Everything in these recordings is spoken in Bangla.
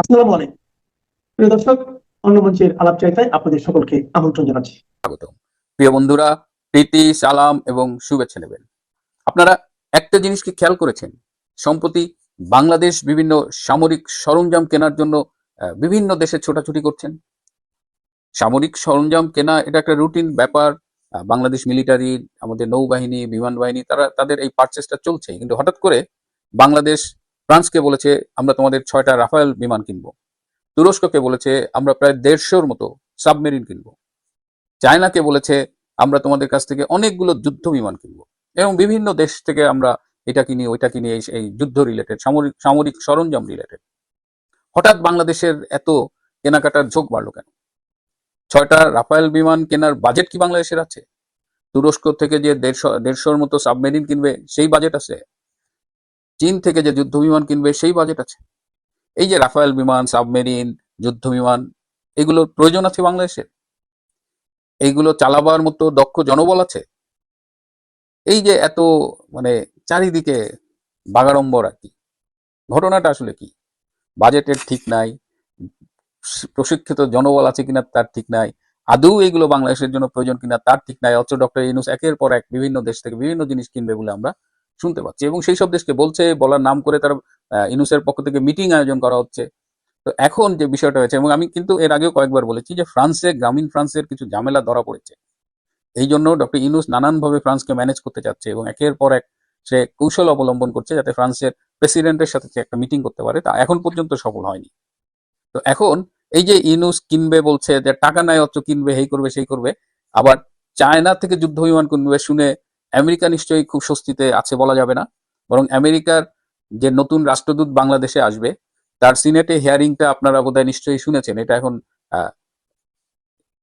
আসসালামু আলাইকুম। প্রিয় দর্শক, অন্য মঞ্চের আলাপ চাইতায় আপনাদের সকলকে আমন্ত্রণ জানাচ্ছি। স্বাগত প্রিয় বন্ধুরা, প্রীতি, সালাম এবং শুভেচ্ছা নেবেন। আপনারা একটা জিনিস কি খেয়াল করেছেন? সম্প্রতি বাংলাদেশ বিভিন্ন সামরিক সরঞ্জাম কেনার জন্য বিভিন্ন দেশে ছোটাছুটি করছেন। সামরিক সরঞ্জাম কেনা, এটা একটা রুটিন ব্যাপার। বাংলাদেশ মিলিটারি, আমাদের নৌবাহিনী বিমান বাহিনী তারা, তাদের এই পারচেসটা চলছে। কিন্তু হঠাৎ করে বাংলাদেশ ফ্রান্সকে বলেছে, আমরা তোমাদের ছয়টা রাফায়েল বিমান কিনবো। তুরস্ককে বলেছে, আমরা প্রায় দেড়শোর মতো সাবমেরিন কিনবো। চায়নাকে বলেছে, আমরা তোমাদের কাছ থেকে অনেকগুলো যুদ্ধ বিমান কিনবো। এবং বিভিন্ন দেশ থেকে আমরা এটা কিনি, ওইটা কিনি, এই যুদ্ধ রিলেটেড সামরিক সামরিক সরঞ্জাম রিলেটেড হঠাৎ বাংলাদেশের এত কেনাকাটার ঝোঁক বাড়লো কেন? ছয়টা রাফায়েল বিমান কেনার বাজেট কি বাংলাদেশের আছে? তুরস্ক থেকে যে দেড়শো, দেড়শোর মতো সাবমেরিন কিনবে, সেই বাজেট আছে? চীন থেকে যে যুদ্ধ বিমান কিনবে, সেই বাজেট আছে। এই যে রাফায়েল বিমান, সাবমেরিন যুদ্ধ বিমান এগুলোর প্রয়োজন আছে বাংলাদেশের। এইগুলো চালাবার মতো দক্ষ জনবল আছে। এই যে এত মানে চারিদিকে বাগাড়ম্বর আর কি। ঘটনাটা আসলে কি? বাজেটের ঠিক নাই, প্রশিক্ষিত জনবল আছে কিনা তার ঠিক নাই। আদৌ এগুলো বাংলাদেশের জন্য প্রয়োজন কিনা তার ঠিক নাই। অথচ ডক্টর ইনুস একের পর এক বিভিন্ন দেশ থেকে বিভিন্ন জিনিস কিনবে বলে আমরা শুনতে পাচ্ছি। এবং সেই সব দেশকে বলছে, বলার নাম করে তার ইনুসের পক্ষ থেকে মিটিং আয়োজন করা হচ্ছে। তো এখন যে বিষয়টা হয়েছে, এবং আমি কিন্তু এর আগেও কয়েকবার বলেছি যে ফ্রান্সে, গ্রামীণ ফ্রান্সের কিছু ঝামেলা ধরা পড়েছে। এই জন্য ডক্টর ইউনুস নানানভাবে ফ্রান্সকে ম্যানেজ করতে চাচ্ছে এবং একের পর এক সে কৌশল অবলম্বন করছে যাতে ফ্রান্সের প্রেসিডেন্টের সাথে একটা মিটিং করতে পারে। তা এখন পর্যন্ত সফল হয়নি। তো এখন এই যে ইউনুস কিনবে বলছে যে টাকা নাই অথচ কিনবে এই করবে, সেই করবে, আবার চায়না থেকে যুদ্ধ বিমান কিনবে শুনে আমেরিকা নিশ্চয়ই খুব স্বস্তিতে আছে বলা যাবে না। বরং আমেরিকার যে নতুন রাষ্ট্রদূত বাংলাদেশে আসবে, তার সিনেটে হিয়ারিংটা আপনারা বোধহয় নিশ্চয়ই শুনেছেন। এটা এখন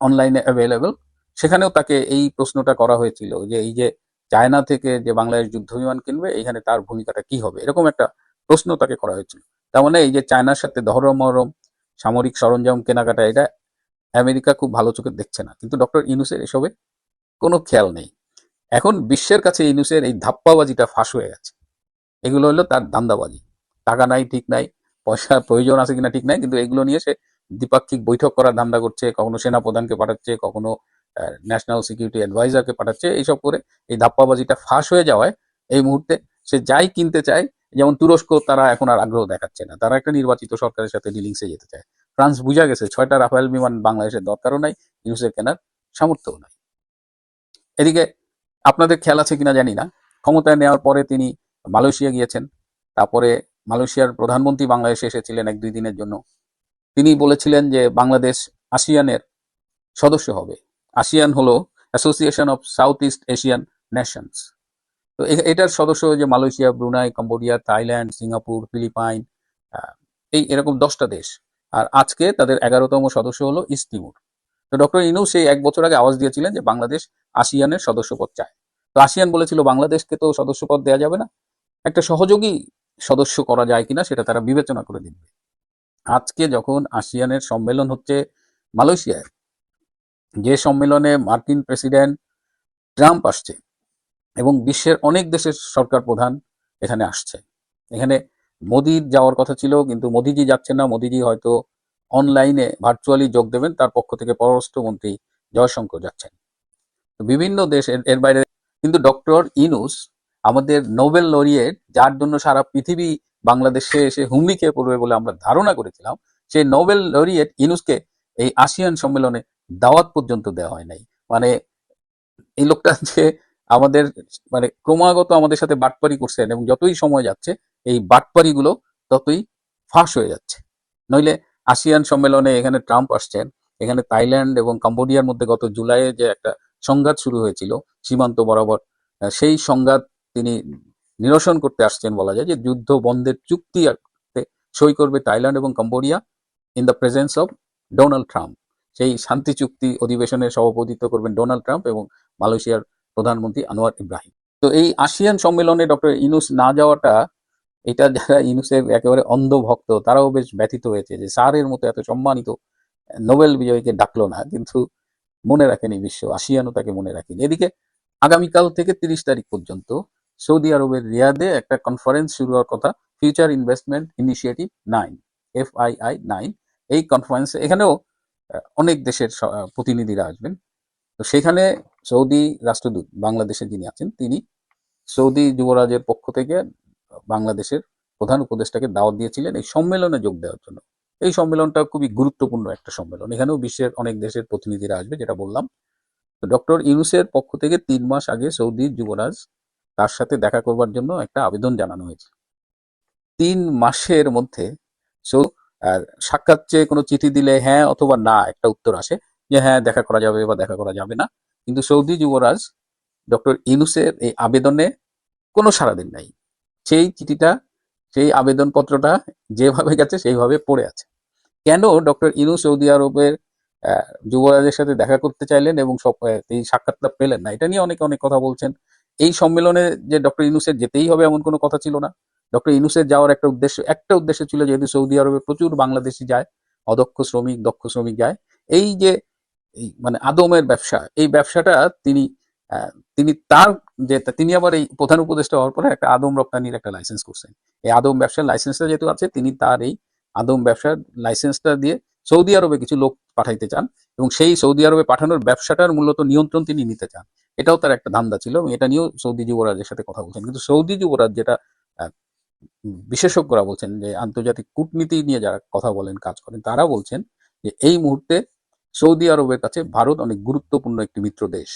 অনলাইনে অ্যাভেলেবল সেখানেও তাকে এই প্রশ্নটা করা হয়েছিল যে এই যে চায়না থেকে যে বাংলাদেশ যুদ্ধ বিমান কিনবে, এখানে তার ভূমিকাটা কি হবে? এরকম একটা প্রশ্ন তাকে করা হয়েছিল। তার মানে এই যে চায়নার সাথে দহরম মহরম সামরিক সরঞ্জাম কেনাকাটা, এটা আমেরিকা খুব ভালো চোখে দেখছে না। কিন্তু ডক্টর ইনুসের এসবে কোনো খেয়াল নেই। এখন বিশ্বের কাছে ইনুসের এই ধাপ্পাবাজিটা ফাঁস হয়ে গেছে। এগুলো হলো তার ধান্দাবাজি টাকা নাই, ঠিক নাই পয়সা প্রয়োজন আছে কিনা ঠিক নাই, কিন্তু এগুলো নিয়ে সে দ্বিপাক্ষিক বৈঠক করার ধান্দা করছে, কখনো সেনা প্রধানকে পাঠাচ্ছে, কখনো ন্যাশনাল সিকিউরিটি অ্যাডভাইজারকে পাঠাচ্ছে, এইসব করে এই ধাপ্পাবাজিটা ফাঁস হয়ে যাওয়ায় এই মুহূর্তে সে যাই কিনতে চায়, যেমন তুরস্ক, তারা এখন আর আগ্রহ দেখাচ্ছে না। তারা একটা নির্বাচিত সরকারের সাথে ডিলিংসে যেতে চায়। ফ্রান্স বুঝা গেছে, ছয়টা রাফায়েল বিমান বাংলাদেশের দরকারও নাই ইউসের কেনার সামর্থ্যও নাই। এদিকে আপনাদের খেয়াল আছে কিনা জানি না। ক্ষমতায় নেওয়ার পরে তিনি মালয়েশিয়া গিয়েছেন। তারপরে মালয়েশিয়ার প্রধানমন্ত্রী বাংলাদেশে এসেছিলেন এক দুই দিনের জন্য। তিনি বলেছিলেন যে বাংলাদেশ আসিয়ানের সদস্য হবে। আসিয়ান হলো Association of South East Asian Nations তো এটার সদস্য যে Malaysia, Brunei, Cambodia, Thailand, Singapore, Philippine এই এরকম দশটা দেশ। আর আজকে তাদের এগারোতম সদস্য হলো ইস্ট তিমুর। তো ডক্টর ইনু সেই এক বছর আগে আওয়াজ দিয়েছিলেন যে বাংলাদেশ আসিয়ানের সদস্যপদ চায়। তো আসিয়ান বলেছিল, বাংলাদেশকে তো সদস্যপদ দেওয়া যাবে না। একটা সহযোগী সদস্য করা যায় কিনা সেটা তারা বিবেচনা করে দেখবে। আজকে যখন আসিয়ানের সম্মেলন হচ্ছে মালয়েশিয়ায়, যে সম্মেলনে মার্কিন প্রেসিডেন্ট ট্রাম্প আসছে এবং বিশ্বের অনেক দেশের সরকার প্রধান এখানে আসছে। এখানে মোদির যাওয়ার কথা ছিল, কিন্তু মোদিজি যাচ্ছেন না। মোদিজি হয়তো অনলাইনে ভার্চুয়ালি যোগ দেবেন, তার পক্ষ থেকে পররাষ্ট্রমন্ত্রী জয়শঙ্কর যাচ্ছেন। বিভিন্ন দেশ এর- বাইরে, কিন্তু ডক্টর ইনুস আমাদের নোবেল লরিয়েট, যার জন্য সারা পৃথিবী বাংলাদেশে এসে হুমড়ি খেয়ে পড়বে বলে আমরা ধারণা করেছিলাম সেই নোবেল লরিয়েট ইনুসকে এই আসিয়ান সম্মেলনে দাওয়াত পর্যন্ত দেওয়া হয় নাই। মানে এই লোকটা যে আমাদের মানে ক্রমাগত আমাদের সাথে বাটপারি করছেন এবং যতই সময় যাচ্ছে, এই বাটপারিগুলো ততই ফাঁস হয়ে যাচ্ছে। নইলে আসিয়ান সম্মেলনে এখানে ট্রাম্প আসছেন। এখানে থাইল্যান্ড এবং কম্বোডিয়ার মধ্যে গত জুলাইয়ে যে একটা সংঘাত শুরু হয়েছিল, সীমান্ত বরাবর সেই সংঘাত তিনি নিরসন করতে আসছেন বলা যায় যে যুদ্ধ বন্ধের চুক্তি সই করবে থাইল্যান্ড এবং Cambodia in the presence of Donald Trump সেই শান্তি চুক্তি অধিবেশনে সভাপতিত্ব করবেন ডোনাল্ড ট্রাম্প এবং মালয়েশিয়ার প্রধানমন্ত্রী আনোয়ার ইব্রাহিম। তো এই আসিয়ান সম্মেলনে ডক্টর ইনুস না যাওয়াটা এটা যারা ইনুসের একেবারে অন্ধভক্ত, তারাও বেশ ব্যথিত হয়েছে যে স্যারের মতো এত সম্মানিত নোবেল বিজয়ীকে ডাকলো না। কিন্তু মনে রাখেনি বিশ্ব, আসিয়ানও তাকে মনে রাখেনি। এদিকে আগামীকাল থেকে তিরিশ তারিখ পর্যন্ত সৌদি আরবের রিয়াদে একটা কনফারেন্স শুরু হওয়ার কথা future investment initiative nine F I I nine এই কনফারেন্সে এখানেও অনেক দেশের প্রতিনিধিরা আসবেন। তো সেখানে সৌদি রাষ্ট্রদূত বাংলাদেশে যিনি আছেন, তিনি সৌদি যুবরাজের পক্ষ থেকে বাংলাদেশের প্রধান উপদেষ্টাকে দাওয়াত দিয়েছিলেন এই সম্মেলনে যোগ দেওয়ার জন্য। এই সম্মেলনটা খুবই গুরুত্বপূর্ণ একটা সম্মেলন। এখানেও বিশ্বের অনেক দেশের প্রতিনিধিরা আসবে, যেটা বললাম। ডক্টর ইউনুসের পক্ষ থেকে তিন মাস আগে সৌদি যুবরাজ তার সাথে দেখা করবার জন্য একটা আবেদন জানানো হয়েছে। তিন মাসের মধ্যে সো সাক্ষাৎ চেয়ে কোনো চিঠি দিলে হ্যাঁ অথবা না, একটা উত্তর আসে যে হ্যাঁ দেখা করা যাবে বা দেখা করা যাবে না। কিন্তু সৌদি যুবরাজ ডক্টর ইউনুসের এই আবেদনে কোনো সারাদিন নাই। সেই চিঠিটা, সেই আবেদনপত্রটা যেভাবে গেছে সেইভাবে পড়ে আছে। কেন ডক্টর ইনু সৌদি আরবের যুবরাজের সাথে দেখা করতে চাইলেন এবং এই সাক্ষাৎটা পেলেন না? এটা নিয়ে অনেকে অনেক কথা বলছেন। এই সম্মেলনে যে ডক্টর ইনুসের যেতেই হবে এমন কোনো কথা ছিল না। ডক্টর ইনুসের যাওয়ার একটা উদ্দেশ্য একটা উদ্দেশ্য ছিল যেহেতু সৌদি আরবে প্রচুর বাংলাদেশি যায়, অদক্ষ শ্রমিক, দক্ষ শ্রমিক যায়, এই যে মানে আদমের ব্যবসা, এই ব্যবসাটা তিনি তিনি তার যে তিনি আবার এই প্রধান উপদেষ্টা হওয়ার পরে একটা আদম রপ্তানির একটা লাইসেন্স করছেন। এই আদম ব্যবসার লাইসেন্সটা যেহেতু আছে, তিনি তার এই আদম ব্যবসার লাইসেন্সটা দিয়ে সৌদি আরবে কিছু লোক পাঠাইতে চান এবং সেই সৌদি আরবে পাঠানোর ব্যবসাটার মূলত নিয়ন্ত্রণ তিনি নিতে চান। এটাও তার একটা ধান্দা ছিল এবং এটা নিয়েও সৌদি যুবরাজের সাথে কথা বলছেন। কিন্তু সৌদি যুবরাজ যেটা বিশেষজ্ঞরা বলছেন যে আন্তর্জাতিক কূটনীতি নিয়ে যারা কথা বলেন, কাজ করেন, তারা বলছেন যে এই মুহূর্তে সৌদি আরবের কাছে ভারত অনেক গুরুত্বপূর্ণ একটি মিত্র দেশ।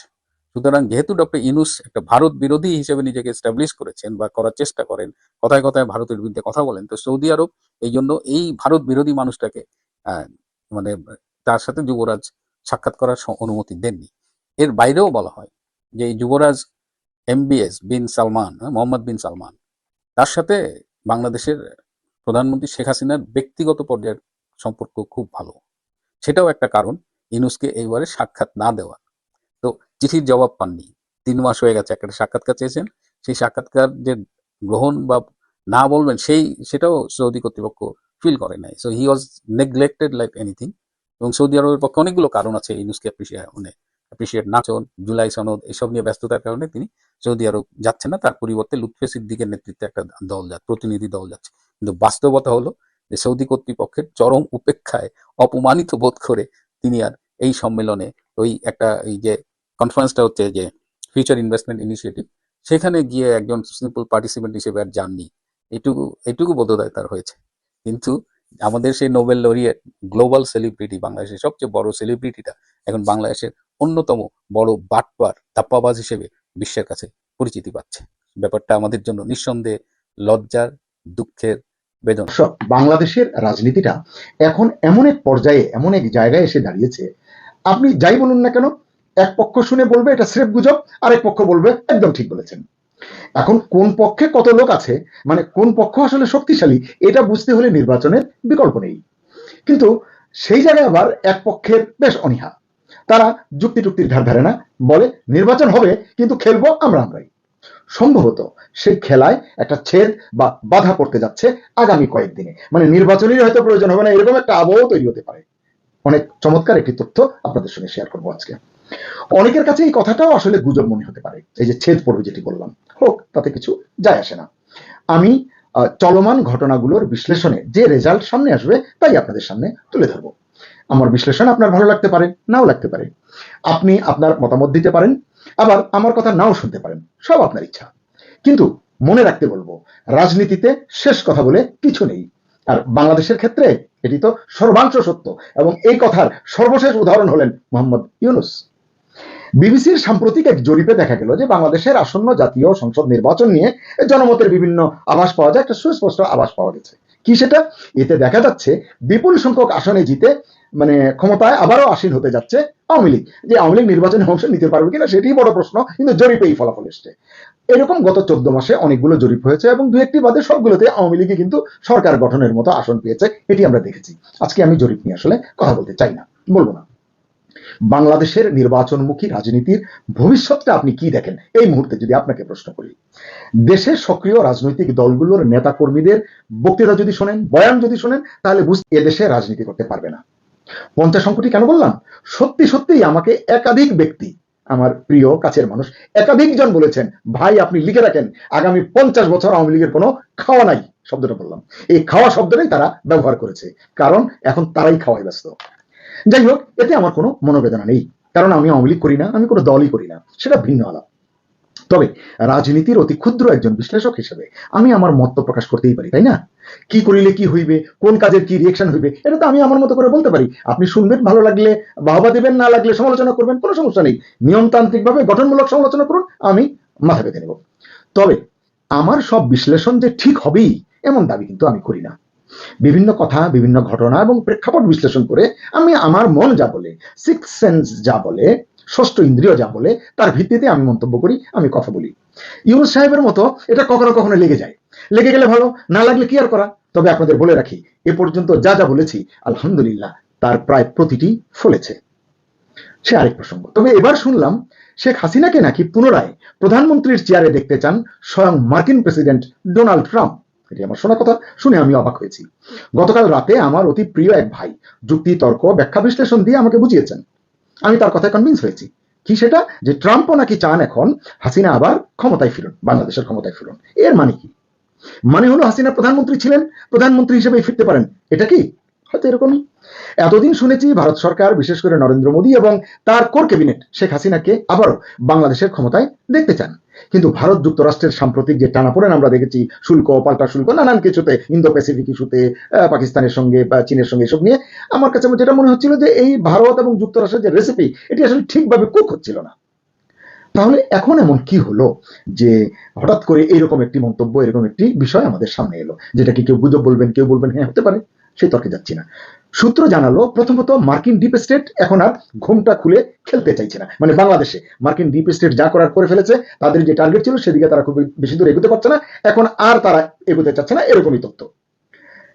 সুতরাং যেহেতু ডক্টর ইনুস একটা ভারত বিরোধী হিসেবে নিজেকে এস্টাবলিশ করেছেন বা করার চেষ্টা করেন, কথায় কথায় ভারতের বিরুদ্ধে কথা বলেন, তো সৌদি আরব এই জন্য এই ভারত বিরোধী মানুষটাকে মানে তার সাথে যুবরাজ সাক্ষাৎ করার অনুমতি দেননি। এর বাইরেও বলা হয় যে যুবরাজ MBS bin Salman Mohammed bin Salman, তার সাথে বাংলাদেশের প্রধানমন্ত্রী শেখ হাসিনার ব্যক্তিগত পর্যায়ের সম্পর্ক খুব ভালো। সেটাও একটা কারণ ইনুসকে এইবারে সাক্ষাৎ না দেওয়া। চিঠির জবাব পাননি। তিন মাস হয়ে গেছে, একটা সাক্ষাৎকার চেয়েছেন। সেই সাক্ষাৎকার যে গ্রহণ বা না বলবেন, সেই সেটাও সৌদি কর্তৃপক্ষ ফিল করে নাই। So he was neglected like anything এবং সৌদি আরবের পক্ষে অনেকগুলো কারণ আছে ইউনুসকে অ্যাপ্রিসিয়েট মানে অ্যাপ্রিসিয়েট না চন জুলাই সনদ, এসব নিয়ে ব্যস্ততার কারণে তিনি সৌদি আরব যাচ্ছে না। তার পরিবর্তে লুৎফে সিদ্দিকের নেতৃত্বে একটা দল যাচ্ছে, প্রতিনিধি দল যাচ্ছে। কিন্তু বাস্তবতা হলো যে সৌদি কর্তৃপক্ষের চরম উপেক্ষায় অপমানিত বোধ করে তিনি আর এই সম্মেলনে ওই একটা এই যে কনফারেন্সটা হচ্ছে যে ফিউচার ইনভেস্টমেন্ট ইনিশিয়েটিভ সেখানে গিয়ে একজন সিম্পল পার্টিসিপেন্ট হিসেবে আর যাননি। এটুকু এটুকু বোধোদয় তার হয়েছে। কিন্তু আমাদের সেই নোবেল লরিয়েট গ্লোবাল সেলিব্রিটি বাংলাদেশের সবচেয়ে বড় সেলিব্রিটিটা এখন বাংলাদেশের অন্যতম বড় বাটপার, ধাপ্পাবাজ হিসেবে বিশ্বের কাছে পরিচিতি পাচ্ছে। ব্যাপারটা আমাদের জন্য নিঃসন্দেহে লজ্জার, দুঃখের বেদনা। বাংলাদেশের রাজনীতিটা এখন এমন এক পর্যায়ে, এমন এক জায়গায় এসে দাঁড়িয়েছে। আপনি যাই বলুন না কেন এক পক্ষ শুনে বলবে এটা স্রেফ গুজব, আরেক পক্ষ বলবে একদম ঠিক বলেছেন। এখন কোন পক্ষে কত লোক আছে মানে কোন পক্ষ আসলে শক্তিশালী, এটা বুঝতে হলে নির্বাচনের বিকল্প নেই। কিন্তু সেই জায়গায় আবার এক পক্ষের বেশ অনীহা। তারা যুক্তি টুক্তির ধার ধারে না, বলে নির্বাচন হবে, কিন্তু খেলব আমরা আমরাই। সম্ভবত সেই খেলায় একটা ছেদ বা বাধা পড়তে যাচ্ছে আগামী কয়েকদিনে। মানে নির্বাচনের হয়তো প্রয়োজন হবে না, এরকম একটা আবহাওয়া তৈরি হতে পারে। অনেক চমৎকার একটি তথ্য আপনাদের সঙ্গে শেয়ার করব আজকে। অনেকের কাছে এই কথাটাও আসলে গুজব মনে হতে পারে। এই যে ছেদ পড়বে যেটি বললাম। হোক, তাতে কিছু যায় আসে না। আমি চলমান ঘটনাগুলোর বিশ্লেষণে যে রেজাল্ট সামনে আসবে, তাই আপনাদের সামনে তুলে ধরবো। আমার বিশ্লেষণ আপনার ভালো লাগতে পারে, নাও লাগতে পারে। আপনি আপনার মতামত দিতে পারেন, আবার আমার কথা নাও শুনতে পারেন, সব আপনার ইচ্ছা। কিন্তু মনে রাখতে বলব, রাজনীতিতে শেষ কথা বলে কিছু নেই। আর বাংলাদেশের ক্ষেত্রে এটি তো সর্বাংশ সত্য, এবং এই কথার সর্বশেষ উদাহরণ হলেন মোহাম্মদ ইউনুস। বিবিসির সাম্প্রতিক এক জরিপে দেখা গেল যে বাংলাদেশের আসন্ন জাতীয় সংসদ নির্বাচন নিয়ে জনমতের বিভিন্ন আভাস পাওয়া যায়, একটা সুস্পষ্ট আভাস পাওয়া গেছে। কি সেটা? এতে দেখা যাচ্ছে বিপুল সংখ্যক আসনে জিতে মানে ক্ষমতায় আবারও আসীন হতে যাচ্ছে আওয়ামী লীগ। যে আওয়ামী লীগ নির্বাচনে অংশ নিতে পারবে কিনা সেটাই বড় প্রশ্ন, কিন্তু জরিপে এই ফলাফল এসছে। এরকম গত চোদ্দ মাসে অনেকগুলো জরিপ হয়েছে এবং দু একটি বাদে সবগুলোতে আওয়ামী লীগে কিন্তু সরকার গঠনের মতো আসন পেয়েছে, এটি আমরা দেখেছি। আজকে আমি জরিপ নিয়ে আসলে কথা বলতে চাই না, বলব না। বাংলাদেশের নির্বাচনমুখী রাজনীতির ভবিষ্যৎটা আপনি কি দেখেন? এই মুহূর্তে যদি আপনাকে প্রশ্ন করি। দেশের সক্রিয় রাজনৈতিক দলগুলোর নেতা কর্মীদের বক্তৃতা যদি শোনেন, বয়ান যদি শোনেন, তাহলে বুঝ এদেশে রাজনীতি করতে পারবে না। পঞ্চাশ অঙ্কটি কেন বললাম? সত্যি সত্যিই আমাকে একাধিক ব্যক্তি, আমার প্রিয় কাছের মানুষ একাধিকজন বলেছেন, ভাই, আপনি লিখে রাখেন, আগামী পঞ্চাশ বছর আওয়ামী লীগের কোনো খাওয়া নাই, শব্দটা বললাম। এই খাওয়া শব্দটাই তারা ব্যবহার করেছে, কারণ এখন তারাই খাওয়াই ব্যস্ত। যাই হোক এতে আমার কোনো মনোবেদনা নেই। কারণ আমি আওয়ামী লীগ করি না, আমি কোনো দলই করি না। সেটা ভিন্ন আলাপ। তবে রাজনীতির অতি ক্ষুদ্র একজন বিশ্লেষক হিসেবে আমি আমার মত প্রকাশ করতেই পারি, তাই না? কি করিলে কি হইবে? কোন কাজের কি রিয়েকশন হইবে? এটা তো আমি আমার মতো করে বলতে পারি। আপনি শুনবেন, ভালো লাগলে, বাহবা দেবেন, না লাগলে সমালোচনা করবেন, কোনো সমস্যা নেই। নিয়মতান্ত্রিকভাবে গঠনমূলক সমালোচনা করুন, আমি মাথা পেতে নেব। তবে আমার সব বিশ্লেষণ যে ঠিক হবেই, এমন দাবি কিন্তু আমি করি না। বিভিন্ন কথা, বিভিন্ন ঘটনা এবং প্রেক্ষাপট বিশ্লেষণ করে আমি আমার মন যা বলে সিক্স সেন্স যা বলে, ষষ্ঠ ইন্দ্রিয় যা বলে, তার ভিত্তিতে আমি মন্তব্য করি, আমি কথা বলি। ইউনুস সাহেবের মতো এটা কখনো কখনো লেগে যায়। লেগে গেলে ভালো, না লাগলে কি আর করা? তবে আপনাদের বলে রাখি, এ পর্যন্ত যা যা বলেছি, আলহামদুলিল্লাহ, তার প্রায় প্রতিটি ফলেছে। সে আরেক প্রসঙ্গ। তবে এবার শুনলাম, শেখ হাসিনাকে নাকি পুনরায় প্রধানমন্ত্রীর চেয়ারে দেখতে চান স্বয়ং মার্কিন প্রেসিডেন্ট ডোনাল্ড ট্রাম্প। এটি আমার শোনা কথা শুনে আমি অবাক হয়েছি। গতকাল রাতে আমার অতি প্রিয় এক ভাই যুক্তি, তর্ক, ব্যাখ্যা, বিশ্লেষণ দিয়ে আমাকে বুঝিয়েছেন। আমি তার কথায় কনভিন্স হয়েছি। কি সেটা? যে ট্রাম্পও নাকি চান এখন হাসিনা আবার ক্ষমতায় ফিরুন, বাংলাদেশের ক্ষমতায় ফিরুন। এর মানে কি? মানে হলো হাসিনা প্রধানমন্ত্রী ছিলেন, প্রধানমন্ত্রী হিসেবে ফিরতে পারেন। এটা কি? হয়তো এরকমই। এতদিন শুনেছি ভারত সরকার, বিশেষ করে নরেন্দ্র মোদী এবং তার কোর ক্যাবিনেট শেখ হাসিনাকে আবারও বাংলাদেশের ক্ষমতায় দেখতে চান। কিন্তু ভারত যুক্তরাষ্ট্রের সাম্প্রতিক যে টানাপোড়েন আমরা দেখেছি, শুল্ক, পাল্টা শুল্ক, নানান কিছুতে ইন্দো প্যাসিফিক ইস্যুতে পাকিস্তানের সঙ্গে বা চীনের সঙ্গে এসব নিয়ে, আমার কাছে যেটা মনে হচ্ছিল যে এই ভারত এবং যুক্তরাষ্ট্রের যে রেসিপি এটি আসলে ঠিকভাবে কুক হচ্ছিল না। তাহলে এখন এমন কি হলো যে হঠাৎ করে এইরকম একটি মন্তব্য, এরকম একটি বিষয় আমাদের সামনে এলো যেটাকে কেউ গুজব বলবেন, কেউ বলবেন হ্যাঁ হতে পারে। সেই তর্কে যাচ্ছি না। সূত্র জানালো, প্রথমত মার্কিন ডিপ স্টেট এখন আর ঘুমটা খুলে খেলতে চাইছে না। মানে বাংলাদেশে মার্কিন ডিপ স্টেট যা করার করে ফেলেছে, তাদের যে টার্গেট ছিল সেদিকে তারা খুব বেশি দূর এগোতে পারছে না। এখন আর তারা এগোতে চাচ্ছে না, এরকমই তথ্য।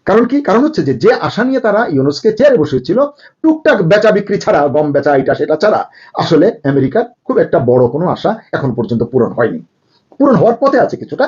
কারণ কি? কারণ হচ্ছে যে যে আশা নিয়ে তারা ইউনুসকে চেয়ারে বসেছিল টুকটাক বেচা বিক্রি ছাড়া, গম বেচা, এটা সেটা ছাড়া, আসলে আমেরিকার খুব একটা বড় কোনো আশা এখন পর্যন্ত পূরণ হয়নি। পূরণ হওয়ার পথে আছে কিছুটা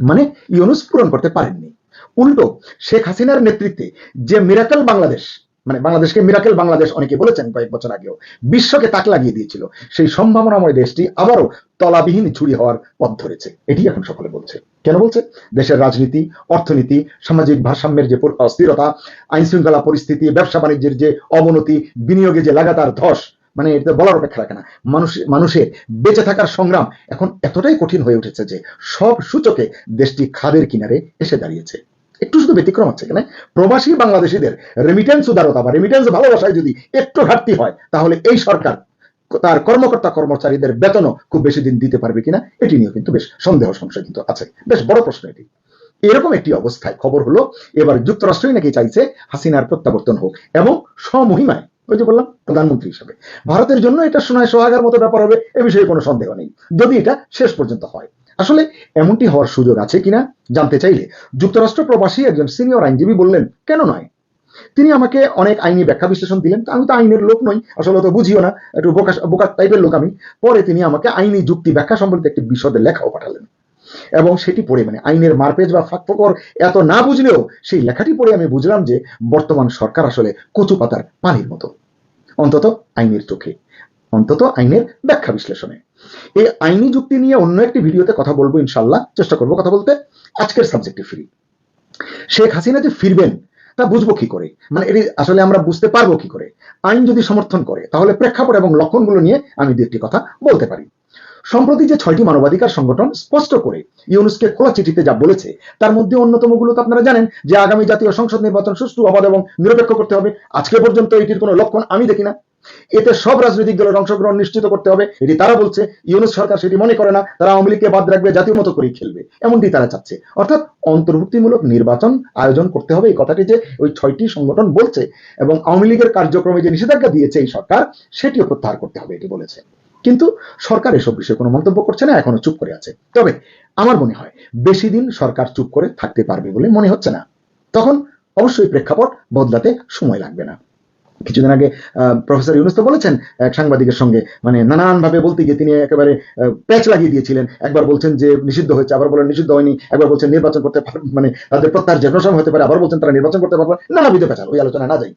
মানে ইউনুস পূরণ করতে পারেননি। উল্টো শেখ হাসিনার নেতৃত্বে যে মিরাকেল বাংলাদেশ মানে বাংলাদেশকে মিরাকেল বাংলাদেশ অনেকে বলেছেন কয়েক বছর আগেও, বিশ্বকে তাক লাগিয়ে দিয়েছিল, সেই সম্ভাবনাময় দেশটি আবারও তলাবিহীন ছুরি হওয়ার পথ ধরেছে। এটি এখন সকলে বলছে। কেন বলছে? দেশের রাজনীতি, অর্থনীতি, সামাজিক ভারসাম্যের যে অস্থিরতা আইন শৃঙ্খলা পরিস্থিতি, ব্যবসা বাণিজ্যের যে অবনতি, বিনিয়োগে যে লাগাতার ধস মানে এটা বলার অপেক্ষা রাখে না। মানুষ, মানুষের বেঁচে থাকার সংগ্রাম এখন এতটাই কঠিন হয়ে উঠেছে যে সব সূচকে দেশটি খাদের কিনারে এসে দাঁড়িয়েছে। একটু শুধু ব্যতিক্রম আছে এখানে। প্রবাসী বাংলাদেশিদের রেমিটেন্স উদারতা বা রেমিটেন্স ভালোবাসায় যদি একটু ঘাটতি হয়, তাহলে এই সরকার তার কর্মকর্তা কর্মচারীদের বেতনও খুব বেশি দিন দিতে পারবে কিনা, এটি নিয়েও কিন্তু বেশ সন্দেহ সংশয় কিন্তু আছে। বেশ বড় প্রশ্ন এটি। এরকম একটি অবস্থায় খবর হলো, এবার যুক্তরাষ্ট্রই নাকি চাইছে হাসিনার প্রত্যাবর্তন হোক এবং স্বমহিমায় ওই যে বললাম, প্রধানমন্ত্রী হিসেবে। ভারতের জন্য এটা সোনায় সোহাগার মতো ব্যাপার হবে, এ বিষয়ে কোনো সন্দেহ নেই। যদি এটা শেষ পর্যন্ত হয়। আসলে এমনটি হওয়ার সুযোগ আছে কিনা জানতে চাইলে যুক্তরাষ্ট্র প্রবাসী একজন সিনিয়র আইনজীবী বললেন, কেন নয়? তিনি আমাকে অনেক আইনি ব্যাখ্যা বিশ্লেষণ দিলেন। আমি তো আইনের লোক নই, আসলে তো বুঝিও না, একটু বোকা বোকা টাইপের লোক আমি। পরে তিনি আমাকে আইনি যুক্তি ব্যাখ্যা সম্পর্কিত একটি বিশদে লেখাও পাঠালেন। এবং সেটি পড়ে মানে আইনের মারপেজ বা ফাঁকফোকর এত না বুঝলেও সেই লেখাটি পড়ে আমি বুঝলাম যে বর্তমান সরকার আসলে কচু পাতার পানির মতো। অন্তত আইনের চোখে, অন্তত আইনের ব্যাখ্যা বিশ্লেষণে। এই আইনি যুক্তি নিয়ে অন্য একটি ভিডিওতে কথা বলব ইনশাল্লাহ চেষ্টা করব কথা বলতে। আজকের সাবজেক্টে ফিরি। শেখ হাসিনা যে ফিরবেন, তা বুঝব কি করে? মানে এটি আসলে আমরা বুঝতে পারব কি করে? আইন যদি সমর্থন করে, তাহলে প্রেক্ষাপট এবং লক্ষণগুলো নিয়ে আমি দু একটি কথা বলতে পারি। সম্প্রতি যে ছয়টি মানবাধিকার সংগঠন স্পষ্ট করে ইউনুসকে খোলা চিঠিতে যা বলেছে, তার মধ্যে অন্যতমগুলো তো আপনারা জানেন যে আগামী জাতীয় সংসদ নির্বাচন সুষ্ঠু, অবাধ এবং নিরপেক্ষ করতে হবে। আজকে পর্যন্ত এটির কোনো লক্ষণ আমি দেখি না। এতে সব রাজনৈতিক দলের অংশগ্রহণ নিশ্চিত করতে হবে। এটি তারা বলছে, ইউনুস সরকার সেটি মনে করে না। তারা আওয়ামী লীগকে বাদ রাখবে, জাতীয় মতো করেই খেলবে। এমনটি তারা চাচ্ছে। অর্থাৎ অন্তর্ভুক্তিমূলক নির্বাচন আয়োজন করতে হবে। এই কথাটি যে ওই ছয়টি সংগঠন বলছে এবং আওয়ামী লীগের কার্যক্রমে যে নিষেধাজ্ঞা দিয়েছে এই সরকার, সেটিও প্রত্যাহার করতে হবে, এটি বলেছে। কিন্তু সরকার এসব বিষয়ে কোনো মন্তব্য করছে না, এখনও চুপ করে আছে। তবে আমার মনে হয় বেশি দিন সরকার চুপ করে থাকতে পারবে বলে মনে হচ্ছে না। তখন অবশ্যই প্রেক্ষাপট বদলাতে সময় লাগবে না। কিছুদিন আগে প্রফেসর ইউনুস তো বলেছেন, এক সাংবাদিকের সঙ্গে মানে নানান ভাবে বলতে গিয়ে তিনি একেবারে প্যাচ লাগিয়ে দিয়েছিলেন। একবার বলছেন যে নিষিদ্ধ হয়েছে, আবার বলেন নিষিদ্ধ হয়নি, একবার বলছেন নির্বাচন করতে মানে তাদের প্রত্যাহার যে হতে পারে, আবার বলছেন তারা নির্বাচন করতে পারবে নানাবিধ পেঁচাল ওই আলোচনা না যাই।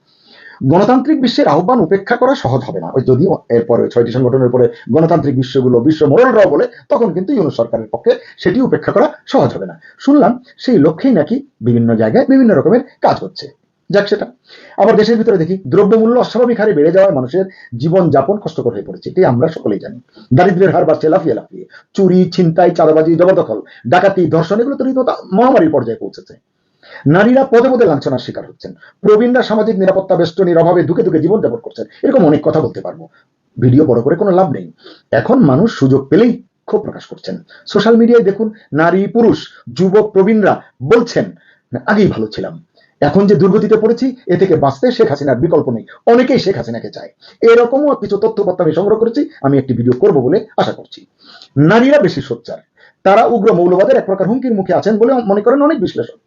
গণতান্ত্রিক বিশ্বের আহ্বান উপেক্ষা করা সহজ হবে না। ওই যদিও এরপরে ছয়টি সংগঠনের পরে গণতান্ত্রিক বিশ্বগুলো বিশ্ব মোড়লরাও বলে, তখন কিন্তু ইউনুস সরকারের পক্ষে সেটি উপেক্ষা করা সহজ হবে না। শুনলাম সেই লক্ষ্যেই নাকি বিভিন্ন জায়গায় বিভিন্ন রকমের কাজ হচ্ছে। যাক সেটা। আবার দেশের ভিতরে দেখি, দ্রব্যমূল্য অস্বাভাবিক হারে বেড়ে যাওয়ায় মানুষের জীবন যাপন কষ্টকর হয়ে পড়েছে। এটি আমরা সকলেই জানি। দারিদ্রের হার বাড়ছে, লাফিয়ে লাফিয়ে। চুরি, ছিনতাই, চাঁদাবাজি জবরদখল ডাকাতি, ধর্ষণ, এগুলো তো মহামারীর পর্যায়ে পৌঁছেছে। নারীরা পদে পদে লাঞ্ছনার শিকার হচ্ছেন। প্রবীণরা সামাজিক নিরাপত্তা বেষ্টনীর অভাবে দুঃখে দুঃখে জীবন যাপন করছেন। এরকম অনেক কথা বলতে পারব। ভিডিও বড় করে কোনো লাভ নেই। এখন মানুষ সুযোগ পেলেই ক্ষোভ প্রকাশ করছেন। সোশ্যাল মিডিয়ায় দেখুন, নারী, পুরুষ, যুবক, প্রবীণরা বলছেন আগেই ভালো ছিলাম। এখন যে দুর্গতিতে পড়েছি, এ থেকে বাঁচতে শেখ হাসিনার বিকল্প নেই। অনেকেই শেখ হাসিনাকে চায়। এরকমও কিছু তথ্যপত্র আমি সংগ্রহ করেছি। আমি একটি ভিডিও করব বলে আশা করছি। নারীরা বেশি সোচ্চার। তারা উগ্র মৌলবাদের এক প্রকার হুমকির মুখে আছেন বলে মনে করেন অনেক বিশ্লেষক।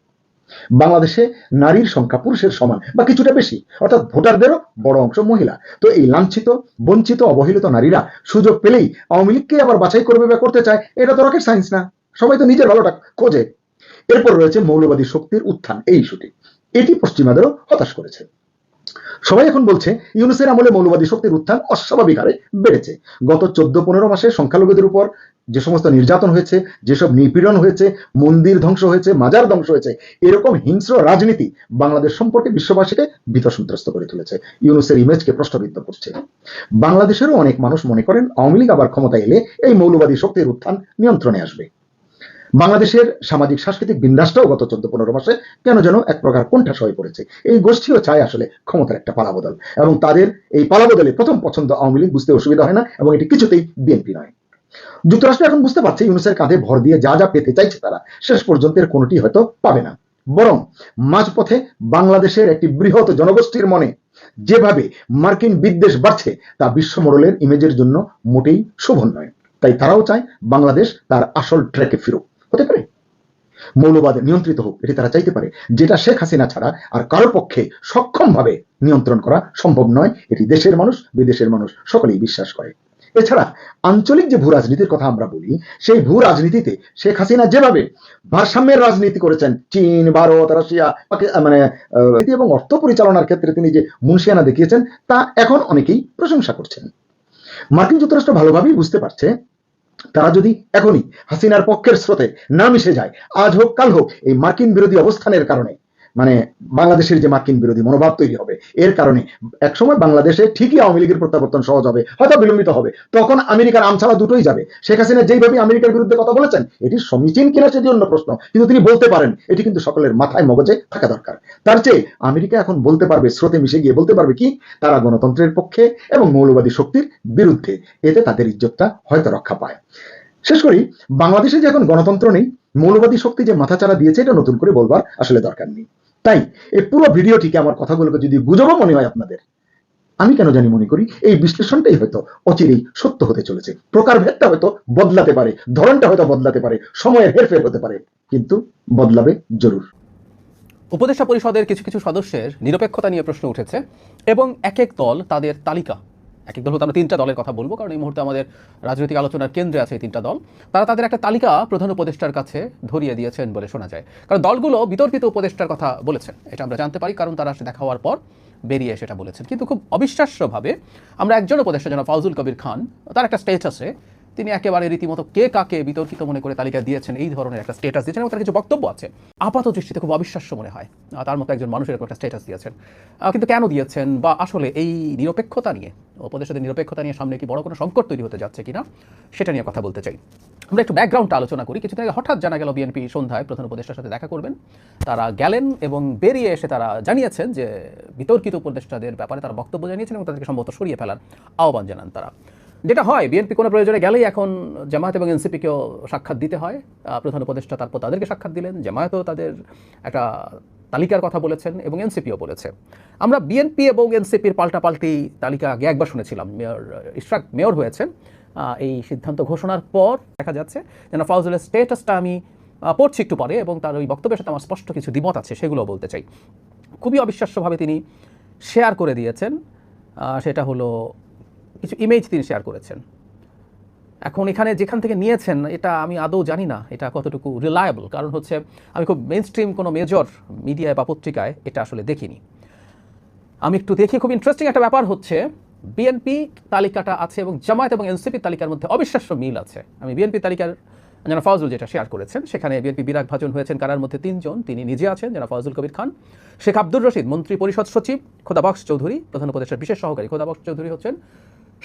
বাংলাদেশে নারীর সংখ্যা পুরুষের সমান বা কিছুটা বেশি। অর্থাৎ ভোটারদেরও বড় অংশ মহিলা। তো এই লাঞ্ছিত, বঞ্চিত, অবহেলিত নারীরা সুযোগ পেলেই আওয়ামী লীগকে আবার বাছাই করবে বা করতে চায়, এটা তো রকেট সায়েন্স না। সবাই তো নিজের ভালোটা খোঁজে। এরপর রয়েছে মৌলবাদী শক্তির উত্থান, এই ইস্যুটি। এটি পশ্চিমাদেরও হতাশ করেছে। সবাই এখন বলছে, ইউনুসের আমলে মৌলবাদী শক্তির উত্থান অস্বাভাবিক হারে বেড়েছে। গত চোদ্দ পনেরো মাসে সংখ্যালঘুদের উপর যে সমস্ত নির্যাতন হয়েছে, যেসব নিপীড়ন হয়েছে, মন্দির ধ্বংস হয়েছে, মাজার ধ্বংস হয়েছে, এরকম হিংস্র রাজনীতি বাংলাদেশ সম্পর্কে বিশ্ববাসীকে ভীত সন্ত্রস্ত করে তুলেছে। ইউনুসের ইমেজকে প্রশ্নবিদ্ধ করছে। বাংলাদেশেরও অনেক মানুষ মনে করেন, আওয়ামী লীগ আবার ক্ষমতা এলে এই মৌলবাদী শক্তির উত্থান নিয়ন্ত্রণে আসবে। বাংলাদেশের সামাজিক সাংস্কৃতিক বিন্যাসটাও গত চোদ্দ পনেরো মাসে কেন যেন এক প্রকার কোণঠাস হয়ে পড়েছে। এই গোষ্ঠীও চায় আসলে ক্ষমতার একটা পালাবদল। এবং তাদের এই পালাবদলে প্রথম পছন্দ আওয়ামী লীগ বুঝতে অসুবিধা হয় না এবং এটি কিছুতেই বিএনপি নয়। যুক্তরাষ্ট্র এখন বুঝতে পারছে ইউনুসের কাঁধে ভর দিয়ে যা যা পেতে চাইছে তারা, শেষ পর্যন্ত এর কোনোটি হয়তো পাবে না। বরং মাঝপথে বাংলাদেশের একটি বৃহৎ জনগোষ্ঠীর মনে যেভাবে মার্কিন বিদ্বেষ বাড়ছে, তা বিশ্ব মোড়লের ইমেজের জন্য মোটেই শোভন নয়। তাই তারাও চায় বাংলাদেশ তার আসল ট্র্যাকে ফিরুক। হতে পারে? মৌলবাদ নিয়ন্ত্রিত হোক, এটি তারা চাইতে পারে। যেটা শেখ হাসিনা ছাড়া আর কারোর পক্ষে সক্ষমভাবে নিয়ন্ত্রণ করা সম্ভব নয়, এটি দেশের মানুষ, বিদেশের মানুষ সকলেই বিশ্বাস করে। এছাড়া, আঞ্চলিক যে ভূ রাজনীতির কথা আমরা বলি, সেই ভূ রাজনীতিতে শেখ হাসিনা যেভাবে ভারসাম্যের রাজনীতি করেছেন, চীন, ভারত, রাশিয়া মানে এবং অর্থ পরিচালনার ক্ষেত্রে তিনি যে মুন্সিয়ানা দেখিয়েছেন, তা এখন অনেকেই প্রশংসা করছেন। মার্কিন যুক্তরাষ্ট্র ভালোভাবেই বুঝতে পারছে তারা যদি এখনই হাসিনার পক্ষের স্রোতে না মিশে যায়, আজ হোক, কাল হোক, এই মার্কিন বিরোধী অবস্থানের কারণে। মানে বাংলাদেশের যে মার্কিন বিরোধী মনোভাব তৈরি হবে। এর কারণে একসময় বাংলাদেশে ঠিকই আওয়ামী লীগের প্রত্যাবর্তন সহজ হবে, হয়তো বিলম্বিত হবে। তখন আমেরিকার আমছাড়া দুটোই যাবে। শেখ হাসিনা যেইভাবে আমেরিকার বিরুদ্ধে কথা বলেছেন, এটি সমীচীন কিনা সেটি অন্য প্রশ্ন। কিন্তু তিনি বলতে পারেন, এটি কিন্তু সকলের মাথায় মগজে থাকা দরকার। তার চেয়ে আমেরিকা এখন বলতে পারবে, স্রোতে মিশে গিয়ে বলতে পারবে কি, তারা গণতন্ত্রের পক্ষে এবং মৌলবাদী শক্তির বিরুদ্ধে। এতে তাদের ইজ্জতটা হয়তো রক্ষা পায়। শেষ করি, বাংলাদেশে যে এখন গণতন্ত্র নেই, মৌলবাদী শক্তি যে মাথাচাড়া দিয়েছে, এটা নতুন করে বলবার আসলে দরকার নেই। তাই এই পুরো ভিডিওটিকে আমার কথাগুলোকে যদি গুজবও মনে হয় আপনাদের, আমি কেন জানি মনে করি এই বিশ্লেষণটাই হয়তো অচিরেই সত্য হতে চলেছে। প্রকারভেদটা হয়তো বদলাতে পারে, ধরনটা হয়তো বদলাতে পারে, সময়ের হেরফের হতে পারে, কিন্তু বদলাবে জরুর। উপদেষ্টা পরিষদের কিছু কিছু সদস্যের নিরপেক্ষতা নিয়ে প্রশ্ন উঠেছে, এবং এক এক দল তাদের তালিকা এক এক দল আমরা তিনটা দলের কথা বলব, কারণ এই মুহূর্তে আমাদের রাজনৈতিক আলোচনার কেন্দ্রে আছে এই তিনটা দল। তারা তাদের একটা তালিকা প্রধান উপদেষ্টার কাছে ধরিয়ে দিয়েছেন বলে শোনা যায়। কারণ দলগুলো বিতর্কিত উপদেষ্টার কথা বলেছেন, এটা আমরা জানতে পারি, কারণ তারা দেখা হওয়ার পর বেরিয়ে সেটা বলেছেন। কিন্তু খুব অবিশ্বাস্যভাবে আমরা একজন উপদেষ্টা যেন ফাউজুল কবির খান, তার একটা স্টেটাসে তিনি একেবারে রীতিমতো কে কাকে বিতর্কিত মনে করে তালিকা দিয়েছেন এই ধরনের একটা স্টেটাস দিয়েছেন এবং তার কিছু বক্তব্য আছে। আপাত দৃষ্টিতে খুব অবিশ্বাস্য মনে হয়। তার মতো একজন মানুষের একটা স্টেটাস দিয়েছেন। কিন্তু কেন দিয়েছেন বা আসলে এই নিরপেক্ষতা নিয়ে, উপদেষ্টাদের নিরপেক্ষতা নিয়ে সামনে কি বড় কোনো সংকট তৈরি হতে যাচ্ছে কিনা, সেটা নিয়ে কথা বলতে চাই। আমরা একটু ব্যাকগ্রাউন্ডটা আলোচনা করি। কিছুদিন আগে হঠাৎ জানা গেল বিএনপি সন্ধ্যায় প্রধান উপদেষ্টার সাথে দেখা করবেন। তারা গেলেন এবং বেরিয়ে এসে তারা জানিয়েছেন যে বিতর্কিত উপদেষ্টাদের ব্যাপারে তারা বক্তব্য জানিয়েছেন এবং তাদেরকে সম্ভবত সরিয়ে ফেলার আহ্বান জানান তারা। যেটা হয়, বিএনপি কোনো প্রয়োজনে গেলেই এখন জামায়াত এবং এনসিপিকেও সাক্ষাৎ দিতে হয়। প্রধান উপদেষ্টা তারপর তাদেরকে সাক্ষাৎ দিলেন, জামায়াতও তাদের একটা তালিকার কথা বলেছেন এবং এনসিপিও বলেছে। আমরা বিএনপি এবং এনসিপির পাল্টাপাল্টি তালিকা আগে একবার শুনেছিলাম, মেয়র ইশরাক মেয়র হয়েছেন। এই সিদ্ধান্ত ঘোষণার পর দেখা যাচ্ছে যেন ফাউজুলের স্টেটাসটা আমি পড়ছি একটু পরে এবং তার ওই বক্তব্যের সাথে আমার স্পষ্ট কিছু দ্বিমত আছে সেগুলো বলতে চাই। খুবই অবিশ্বাস্যভাবে তিনি শেয়ার করে দিয়েছেন। সেটা হলো কিছু ইমেজ তিনি শেয়ার করেছেন। এখন এখানে যেখান থেকে নিয়েছেন, এটা আমি আদৌ জানি না, এটা কতটুকু রিলায়েবল কারণ হচ্ছে আমি খুব মেন স্ট্রিম কোনো মেজর মিডিয়ায় বা পত্রিকায় এটা আসলে দেখিনি। আমি একটু দেখি, খুব ইন্টারেস্টিং একটা ব্যাপার হচ্ছে বিএনপি তালিকাটা আছে এবং জামায়াত এবং এনসিপি তালিকার মধ্যে অবিশ্বাস্য মিল আছে। আমি বিএনপি তালিকার যারা ফজল যেটা শেয়ার করেছেন, সেখানে বিএনপি বিরাগ ভাজন হয়েছেন কারার মধ্যে তিনজন, তিনি নিজে আছেন যারা ফজল কবির খান। শেখ আব্দুর রশিদ মন্ত্রী পরিষদ সচিব, খোদাবক্স চৌধুরী, প্রধান উপদেষ্টার বিশেষ সহকারী খোদাবক্স চৌধুরী হচ্ছেন।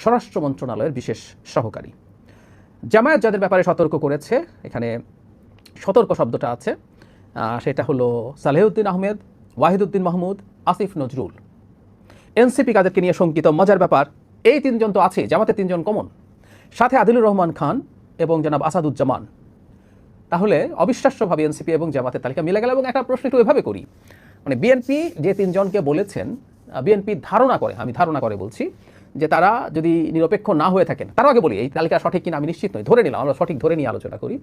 স্বরাষ্ট্র মন্ত্রণালয়ের বিশেষ সহকারী। জামায়াত যাদের ব্যাপারে সতর্ক করেছে, এখানে সতর্ক শব্দটা আছে সেটা হলো সালেহউদ্দিন আহমেদ, ওয়াহিদুদ্দিন মাহমুদ, আসিফ নজরুল। এনসিপি কাদেরকে নিয়ে শঙ্কিত, মজার ব্যাপার, এই তিনজন তো আছে, জামাতে তিনজন কমন। সাথে আদিলুর রহমান খান এবং জনাব আসাদুজ্জামান। তাহলে অবিশ্বাস্যভাবে এনসিপি এবং জামাতের তালিকা মিলে গেল এবং একটা প্রশ্ন একটু এভাবে করি। মানে বিএনপি যে তিনজনকে বলেছেন বিএনপি ধারণা করে, আমি ধারণা করে বলছি যে তারা যদি নিরপেক্ষ না হয়ে থাকেন তার আগে বলি, এই তালিকা সঠিক কিনা আমি নিশ্চিত নই, ধরে নিলাম, আমরা সঠিক ধরে নিয়ে আলোচনা করি।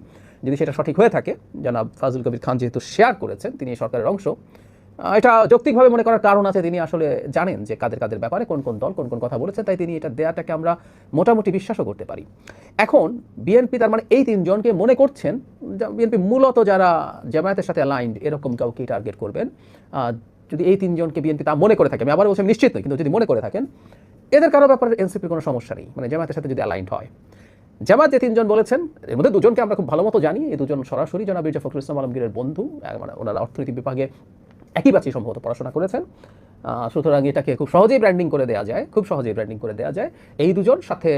যদি সেটা সঠিক হয়ে থাকে, জনাব ফাজুল কবির খান যেহেতু শেয়ার করেছেন, তিনি সরকারের অংশ এটা যৌক্তিকভাবে মনে করার কারণ আছে, তিনি আসলে জানেন যে কাদের কাদের ব্যাপারে কোন কোন দল কোন কোন কথা বলেছে, তাই তিনি এটা দেয়াটাকে আমরা মোটামুটি বিশ্বাসও করতে পারি। এখন বিএনপি তার মানে এই তিনজনকে মনে করছেন বিএনপি মূলত যারা জামায়াতের সাথে অ্যালাইন্ড এরকম কাউকে টার্গেট করবেন যদি এই তিনজনকে বিএনপি তা মনে করে থাকে, আমি আবার বলছি নিশ্চিত নই, কিন্তু যদি মনে করে থাকেন এদের কারও ব্যাপারে এনসিপির কোনো সমস্যা নেই। মানে জামায়াতের সাথে যদি অ্যালাইন্ড হয়। জামাত যে তিনজন বলেছেন, এর মধ্যে দুজনকে আমরা খুব ভালো মতো জানি। এই দুজন সরাসরি জনাব মির্জা ফখরুল ইসলাম আলমগীরের বন্ধু মানে ওনারা অর্থনীতি বিভাগে একই বাচ্চা সম্ভবত পড়াশোনা করেছেন। সুতরাং এটাকে খুব সহজেই ব্র্যান্ডিং করে দেওয়া যায়, খুব সহজেই ব্র্যান্ডিং করে দেওয়া যায়। এই দুজন সাথে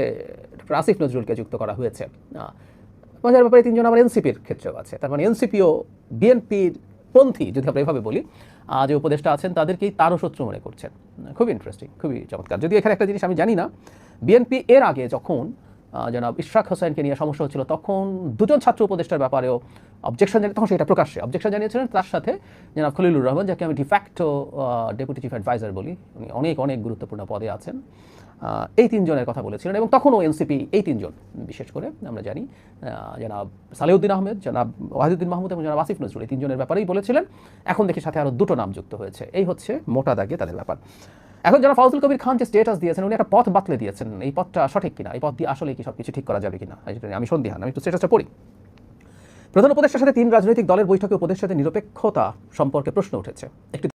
আসিফ নজরুলকে যুক্ত করা হয়েছে। মজার ব্যাপারে তিনজন আবার এনসিপির ক্ষেত্রেও আছে। তার মানে এনসিপিও বিএনপির পন্থী, যদি আমরা এভাবে বলি। যে উপদেষ্টা আছেন, তাদেরকেই তারও শত্রু মনে করছেন। খুবই ইন্টারেস্টিং খুবই চমৎকার। যদি এখানে একটা জিনিস আমি জানি না বিএনপি এর আগে যখন জনাব ইশরাক হোসেনকে নিয়ে সমস্যা হচ্ছিল, তখন দুজন ছাত্র উপদেষ্টার ব্যাপারেও অবজেকশন জানিয়ে তখন সেটা প্রকাশ্যে অবজেকশন জানিয়েছিলেন। তার সাথে জনাব খলিলুর রহমান, যাকে আমি ডিফ্যাক্টো ডেপুটি চিফ অ্যাডভাইজার বলি, উনি অনেক অনেক গুরুত্বপূর্ণ পদে আছেন। এই তিনজনের কথা বলেছিলেন এবং তখনও এনসিপি এই তিনজন, বিশেষ করে আমরা জানি জনাব সালেউদ্দিন আহমেদ, জনাব ওয়াহিদুদ্দিন মাহমুদ এবং জনাব আসিফ নজরুল এই তিনজনের ব্যাপারেই বলেছিলেন। এখন দেখি সাথে আরও দুটো নাম যুক্ত হয়েছে। এই হচ্ছে মোটা দাগে তাদের ব্যাপার। এখন যারা ফজল কবির খান যে স্টেটাস দিয়েছেন, উনি একটা পথ বাতলে দিয়েছেন। এই পথটা সঠিক কিনা, এই পথ দিয়ে আসলে কি সব কিছু ঠিক করা যাবে কিনা আমি সন্দিহান, আমি একটু স্টেটাসটা পড়ি। প্রধান উপদেষ্টার সাথে তিন রাজনৈতিক দলের বৈঠকে উপদেষ্টাদের নিরপেক্ষতা সম্পর্কে প্রশ্ন উঠেছে। একটি